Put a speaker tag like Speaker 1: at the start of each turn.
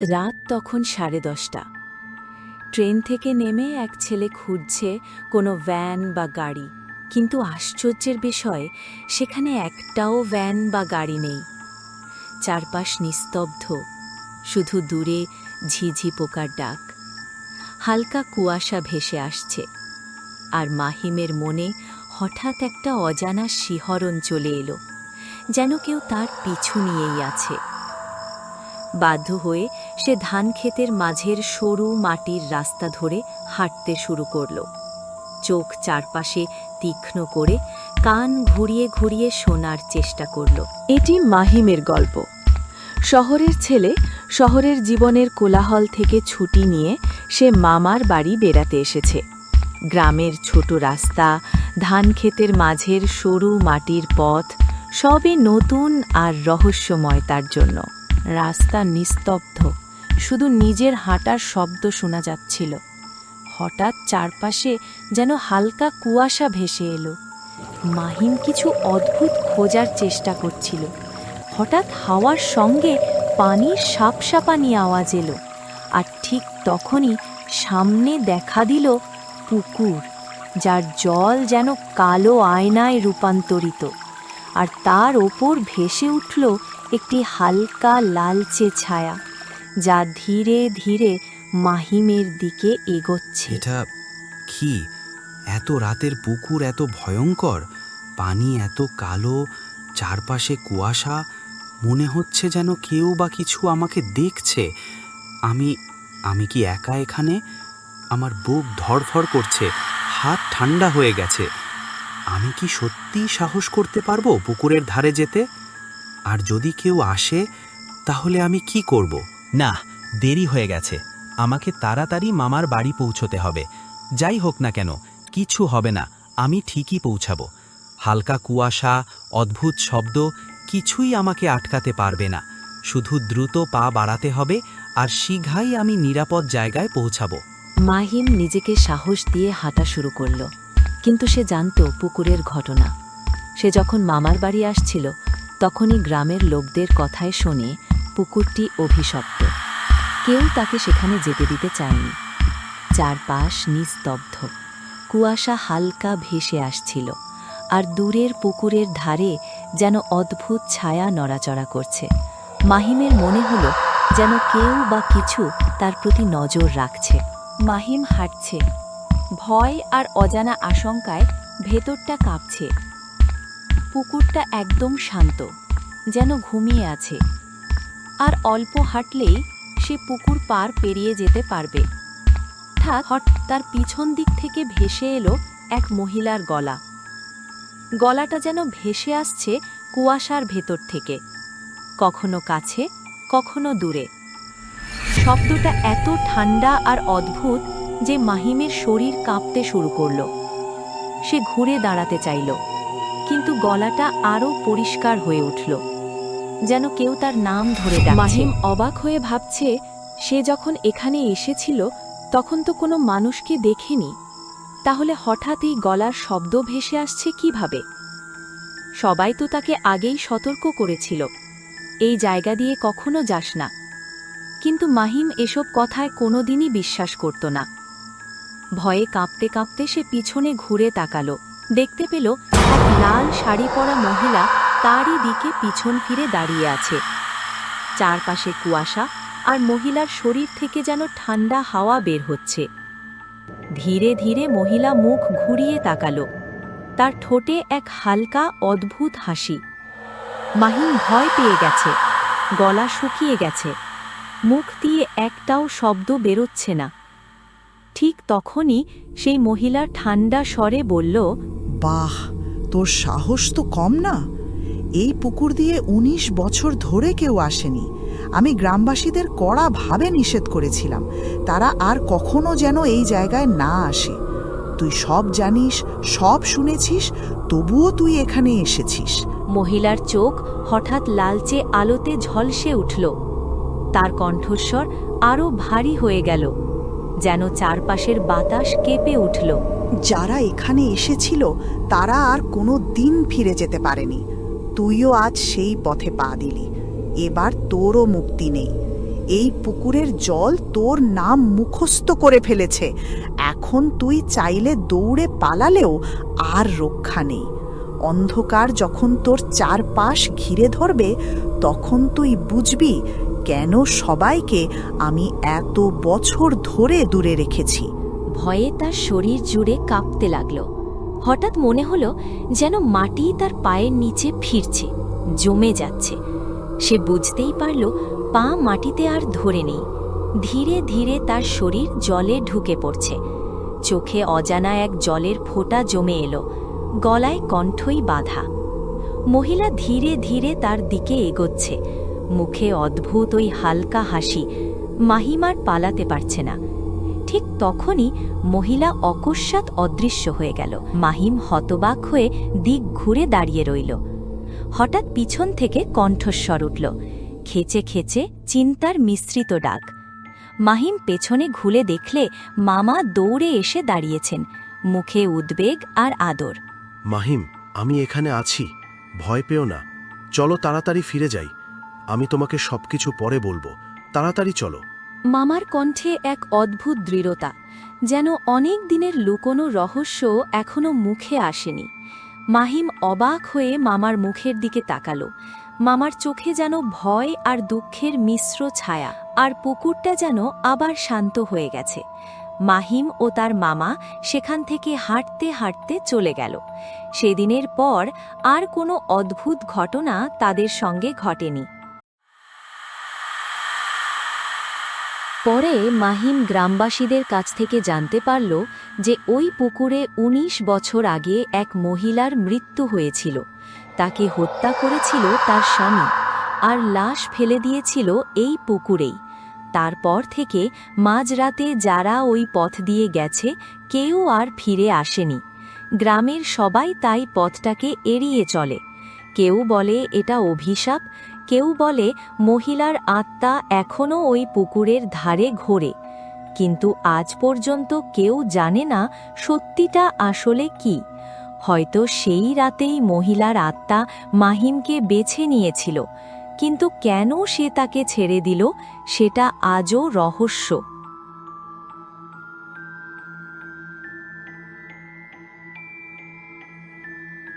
Speaker 1: রাত তখন সাড়ে দশটা। ট্রেন থেকে নেমে এক ছেলে খুঁজছে কোনো ভ্যান বা গাড়ি। কিন্তু আশ্চর্যের বিষয়, সেখানে একটাও ভ্যান বা গাড়ি নেই। চারপাশ নিস্তব্ধ, শুধু দূরে ঝিঝি পোকার ডাক। হালকা কুয়াশা ভেসে আসছে। আর মাহিমের মনে হঠাৎ একটা অজানা শিহরণ চলে এলো, যেন কেউ তার পিছু নিয়েই আছে। বাধ্য হয়ে সে ধান ক্ষেতের মাঝের সরু মাটির রাস্তা ধরে হাঁটতে শুরু করল। চোখ চারপাশে তীক্ষ্ণ করে কান ঘুরিয়ে ঘুরিয়ে শোনার চেষ্টা করল। এটি মাহিমের গল্প। শহরের ছেলে শহরের জীবনের কোলাহল থেকে ছুটি নিয়ে সে মামার বাড়ি বেড়াতে এসেছে। গ্রামের ছোট রাস্তা, ধান ক্ষেতের মাঝের সরু মাটির পথ, সবই নতুন আর রহস্যময় তার জন্য। রাস্তা নিস্তব্ধ শুধু নিজের হাঁটার শব্দ শোনা যাচ্ছিল। হঠাৎ চারপাশে যেন হালকা কুয়াশা ভেসে এলো। মাহিম কিছু অদ্ভুত খোঁজার চেষ্টা করছিল। হঠাৎ হাওয়ার সঙ্গে পানির সাপসাপানি আওয়াজ এলো আর ঠিক তখনই সামনে দেখা দিল পুকুর, যার জল যেন কালো আয়নায় রূপান্তরিত আর তার ওপর ভেসে উঠল একটি হালকা লালচে ছায়া। যা ধীরে ধীরে মাহিমের দিকে এগোচ্ছে।
Speaker 2: এটা কি? এত রাতের পুকুর এত ভয়ঙ্কর? পানি এত কালো? চারপাশে কুয়াশা? মনে হচ্ছে যেন কেউ বা কিছু আমাকে দেখছে। আমি আমি কি একা এখানে? আমার বুক ধড়ফড় করছে, হাত ঠান্ডা হয়ে গেছে। আমি কি সত্যিই সাহস করতে পারব পুকুরের ধারে যেতে? আর যদি কেউ আসে, তাহলে আমি কি করব?
Speaker 3: না, দেরি হয়ে গেছে। আমাকে তাড়াতাড়ি মামার বাড়ি পৌঁছতে হবে। যাই হোক না কেন, কিছু হবে না, আমি ঠিকই পৌঁছাবো। হালকা কুয়াশা, অদ্ভুত শব্দ, কিছুই আমাকে আটকাতে পারবে না। শুধু দ্রুত পা বাড়াতে হবে আর শীঘ্রই আমি নিরাপদ জায়গায় পৌঁছাবো।
Speaker 1: মাহিম নিজেকে সাহস দিয়ে হাঁটা শুরু করল, কিন্তু সে জানত পুকুরের ঘটনা। সে যখন মামার বাড়ি আসছিল, তখনই গ্রামের লোকদের কথায় শুনে পুকুরটি অভিশপ্ত। কেউ তাকে সেখানে যেতে দিতে চায়নি। চারপাশ নিস্তব্ধ। কুয়াশা হালকা ভেসে আসছিল, আর দূরের পুকুরের ধারে যেন অদ্ভুত ছায়া নড়াচড়া করছে। মাহিমের মনে হলো যেন কেউ বা কিছু তার প্রতি নজর রাখছে। মাহিম হাঁটছে। ভয় আর অজানা আশঙ্কায় ভেতরটা কাঁপছে। পুকুরটা একদম শান্ত, যেন ঘুমিয়ে আছে। আর অল্প হাঁটলেই সে পুকুর পার পেরিয়ে যেতে পারবে। হঠাৎ তার পিছন দিক থেকে ভেসে এলো এক মহিলার গলা। গলাটা যেন ভেসে আসছে কুয়াশার ভেতর থেকে। কখনো কাছে, কখনো দূরে। শব্দটা এত ঠান্ডা আর অদ্ভুত যে মাহিমের শরীর কাঁপতে শুরু করল। সে ঘুরে দাঁড়াতে চাইল, কিন্তু গলাটা আরও পরিষ্কার হয়ে উঠল। যেন কেউ তার নাম ধরে ডাকছে। মাহিম অবাক হয়ে ভাবছে, সে যখন এখানে এসেছিল, তখন তো কোনো মানুষকে দেখেনি। তাহলে হঠাৎ এই গলার শব্দ ভেসে আসছে কীভাবে? সবাই তো তাকে আগেই সতর্ক করেছিল। এই জায়গা দিয়ে কখনো যাস না। কিন্তু মাহিম এসব কথায় কোনোদিনই বিশ্বাস করত না। ভয়ে কাঁপতে কাঁপতে সে পিছনে ঘুরে তাকালো। দেখতে পেল, এক লাল শাড়ি পরা মহিলা তারই দিকে পিছন ফিরে দাঁড়িয়ে আছে। চারপাশে কুয়াশা আর মহিলার শরীর থেকে যেন ঠান্ডা হাওয়া বের হচ্ছে। ধীরে ধীরে মহিলা মুখ ঘুরিয়ে তাকালো। তার ঠোঁটে এক হালকা, অদ্ভুত হাসি। মাহিন ভয় পেয়ে গেছে। গলা শুকিয়ে গেছে। মুখ দিয়ে একটাও শব্দ বেরোচ্ছে না। ঠিক তখনই সেই মহিলা ঠান্ডা স্বরে বলল,
Speaker 4: বাহ, তোর সাহস তো কম না? এই পুকুর দিয়ে ১৯ বছর ধরে কেউ আসেনি। আমি গ্রামবাসীদের কড়াভাবে নিষেধ করেছিলাম। তারা আর কখনো যেন এই জায়গায় না আসে। তুই সব জানিস সব শুনেছিস তবুও তুই এখানে এসেছিস।
Speaker 1: মহিলার চোখ হঠাৎ লালচে আলোতে ঝলসে উঠল। তার কণ্ঠস্বর আরও ভারী হয়ে গেল যেন চারপাশের বাতাস কেঁপে উঠল।
Speaker 4: যারা এখানে এসেছিল তারা আর কোনো দিন ফিরে যেতে পারেনি। তুইও আজ সেই পথে পা দিলি। এবার তোরও মুক্তি নেই। এই পুকুরের জল তোর নাম মুখস্থ করে ফেলেছে। এখন তুই চাইলে দৌড়ে পালালেও আর রক্ষা নেই। অন্ধকার যখন তোর চারপাশ ঘিরে ধরবে, তখন তুই বুঝবি কেন সবাইকে আমি এত বছর ধরে দূরে রেখেছি।
Speaker 1: ভয়ে তার শরীর জুড়ে কাঁপতে লাগল। হঠাৎ মনে হলো যেন মাটি তার পায়ের নিচে ফিরছে, জমে যাচ্ছে। সে বুঝতেই পারল পা মাটিতে আর ধরে নেই। ধীরে ধীরে তার শরীর জলে ঢুকে পড়ছে। চোখে অজানা এক জলের ফোঁটা জমে এলো, গলায় কণ্ঠই বাধা। মহিলা ধীরে ধীরে তার দিকে এগোচ্ছে। মুখে অদ্ভুত ওই হালকা হাসি, মাহিমার পালাতে পারছে না। ঠিক তখনই মহিলা অকস্মাৎ অদৃশ্য হয়ে গেল। মাহিম হতবাক হয়ে দিক ঘুরে দাঁড়িয়ে রইল। হঠাৎ পিছন থেকে কণ্ঠস্বর উঠল। খেচে খেচে চিন্তার মিশ্রিত ডাক। মাহিম পেছনে ঘুলে দেখলে মামা দৌড়ে এসে দাঁড়িয়েছেন, মুখে উদ্বেগ আর আদর।
Speaker 5: মাহিম, আমি এখানে আছি। ভয় পেও না। চলো তাড়াতাড়ি ফিরে যাই। আমি তোমাকে সবকিছু পরে বলব। তাড়াতাড়ি চলো।
Speaker 1: মামার কণ্ঠে এক অদ্ভুত দৃঢ়তা, যেন অনেক দিনের লুকোনো রহস্য এখনও মুখে আসেনি। মাহিম অবাক হয়ে মামার মুখের দিকে তাকালো। মামার চোখে যেন ভয় আর দুঃখের মিশ্র ছায়া, আর পুকুরটা যেন আবার শান্ত হয়ে গেছে। মাহিম ও তার মামা সেখান থেকে হাঁটতে হাঁটতে চলে গেল। সেদিনের পর আর কোনো অদ্ভুত ঘটনা তাদের সঙ্গে ঘটেনি। পরে মাহিম গ্রামবাসীদের কাছ থেকে জানতে পারল যে ওই পুকুরে ১৯ বছর আগে এক মহিলার মৃত্যু হয়েছিল। তাকে হত্যা করেছিল তার স্বামী আর লাশ ফেলে দিয়েছিল এই পুকুরেই। তারপর থেকে মাঝরাতে যারা ওই পথ দিয়ে গেছে, কেউ আর ফিরে আসেনি। গ্রামের সবাই তাই পথটাকে এড়িয়ে চলে। কেউ বলে, এটা অভিশাপ কেউ বলে, মহিলার আত্মা এখনও ওই পুকুরের ধারে ঘোরে। কিন্তু আজ পর্যন্ত কেউ জানে না সত্যিটা আসলে কি। হয়তো সেই রাতেই মহিলার আত্মা মাহিমকে বেছে নিয়েছিল। কিন্তু কেন সে তাকে ছেড়ে দিল, সেটা আজও রহস্য।